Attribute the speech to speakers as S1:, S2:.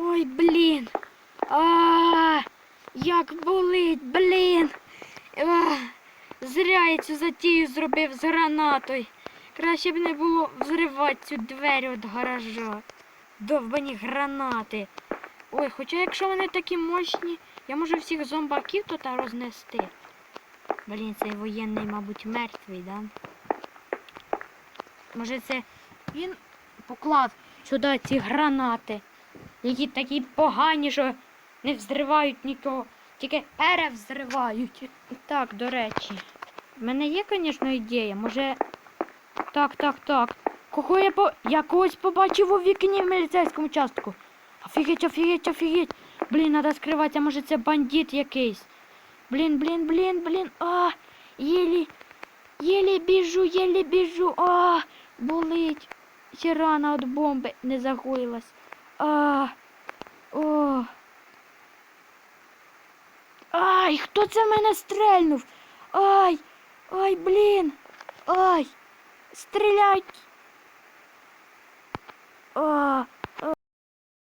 S1: Ой, блін. А, як болить, блін. А, зря я цю затію зробив з гранатою. Краще б не було взривати цю двері від гаража. Довбані гранати. Ой, хоча якщо вони такі мощні, я можу всіх зомбаків тут рознести. Блін, цей воєнний, мабуть, мертвий, да? Може це він поклав сюди ці гранати, які такі погані, що не взривають нікого, тільки перевзривають. Так, до речі. В мене є, звісно, ідея. Може. Так, так, так. Кого я по. Я когось побачив у вікні в міліцейському частку. Офігеть, офігеть, офігеть. Блін, треба скриватися, може це бандит якийсь. Блін, блін, блін, блін. А, єлі, єлі біжу, єлі біжу. А, болить. Ще рана від бомби не загоїлась. А, о. Ай, хто це в мене стрельнув? Ай, ай, блін. Ай, стрілять. А,